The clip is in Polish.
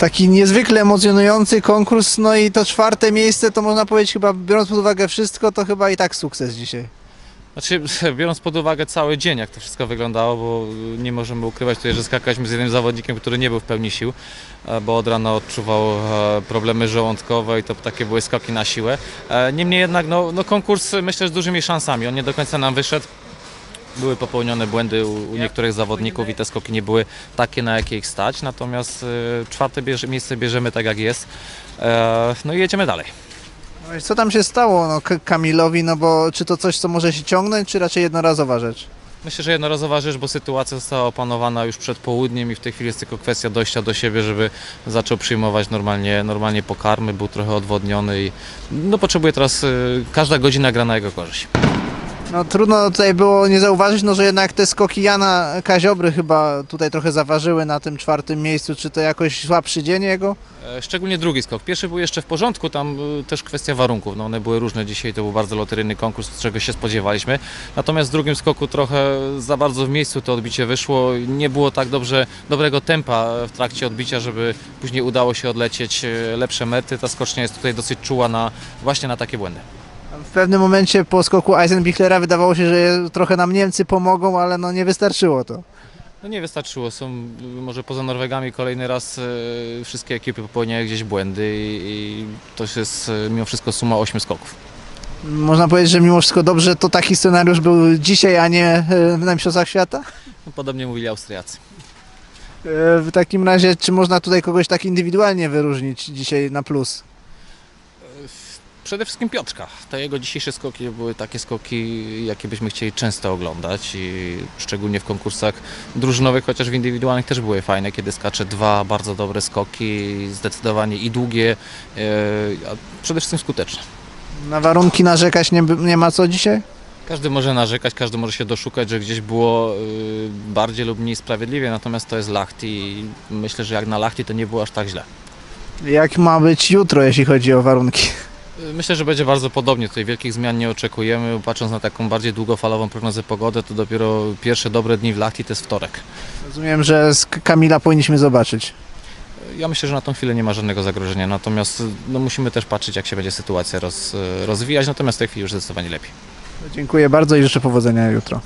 Taki niezwykle emocjonujący konkurs, no i to czwarte miejsce to można powiedzieć chyba, biorąc pod uwagę wszystko, to chyba i tak sukces dzisiaj. Znaczy, biorąc pod uwagę cały dzień, jak to wszystko wyglądało, bo nie możemy ukrywać tutaj, że skakaliśmy z jednym zawodnikiem, który nie był w pełni sił, e, bo od rana odczuwał e, problemy żołądkowe i to takie były skoki na siłę. E, Niemniej jednak no, no konkurs myślę z dużymi szansami. On nie do końca nam wyszedł. Były popełnione błędy u, u niektórych zawodników i te skoki nie były takie, na jakie ich stać. Natomiast czwarte bierze, miejsce bierzemy tak, jak jest. No i jedziemy dalej. Co tam się stało no, Kamilowi, no bo czy to coś, co może się ciągnąć, czy raczej jednorazowa rzecz? Myślę, że jednorazowa rzecz, bo sytuacja została opanowana już przed południem i w tej chwili jest tylko kwestia dojścia do siebie, żeby zaczął przyjmować normalnie, normalnie pokarmy, był trochę odwodniony i no, potrzebuje teraz, y, każda godzina gra na jego korzyść. No trudno tutaj było nie zauważyć, no że jednak te skoki Jana Kaziobry chyba tutaj trochę zaważyły na tym czwartym miejscu. Czy to jakoś słabszy dzień jego? E, Szczególnie drugi skok. Pierwszy był jeszcze w porządku, tam y, też kwestia warunków. No one były różne dzisiaj, to był bardzo loteryjny konkurs, czego się spodziewaliśmy. Natomiast w drugim skoku trochę za bardzo w miejscu to odbicie wyszło. Nie było tak dobrze, dobrego tempa w trakcie odbicia, żeby później udało się odlecieć e, lepsze mety. Ta skocznia jest tutaj dosyć czuła na, właśnie na takie błędy. W pewnym momencie po skoku Eisenbichlera wydawało się, że trochę nam Niemcy pomogą, ale no nie wystarczyło to. No nie wystarczyło. Są może poza Norwegami kolejny raz e, wszystkie ekipy popełniają gdzieś błędy i, i to jest e, mimo wszystko suma 8 skoków. Można powiedzieć, że mimo wszystko dobrze to taki scenariusz był dzisiaj, a nie e, na Mistrzostwach Świata? No, podobnie mówili Austriacy. E, W takim razie, czy można tutaj kogoś tak indywidualnie wyróżnić dzisiaj na plus? Przede wszystkim Piotrka. Te jego dzisiejsze skoki były takie skoki, jakie byśmy chcieli często oglądać i szczególnie w konkursach drużynowych, chociaż w indywidualnych też były fajne, kiedy skacze dwa bardzo dobre skoki, zdecydowanie i długie, e, a przede wszystkim skuteczne. Na warunki narzekać nie, nie ma co dzisiaj? Każdy może narzekać, każdy może się doszukać, że gdzieś było y, bardziej lub mniej sprawiedliwie, natomiast to jest Lachti i myślę, że jak na Lachti to nie było aż tak źle. Jak ma być jutro, jeśli chodzi o warunki? Myślę, że będzie bardzo podobnie. Tutaj wielkich zmian nie oczekujemy. Patrząc na taką bardziej długofalową prognozę pogody, to dopiero pierwsze dobre dni w Lachti to jest wtorek. Rozumiem, że z Kamila powinniśmy zobaczyć. Ja myślę, że na tą chwilę nie ma żadnego zagrożenia, natomiast no, musimy też patrzeć, jak się będzie sytuacja roz, rozwijać, natomiast w tej chwili już zdecydowanie lepiej. Dziękuję bardzo i życzę powodzenia jutro.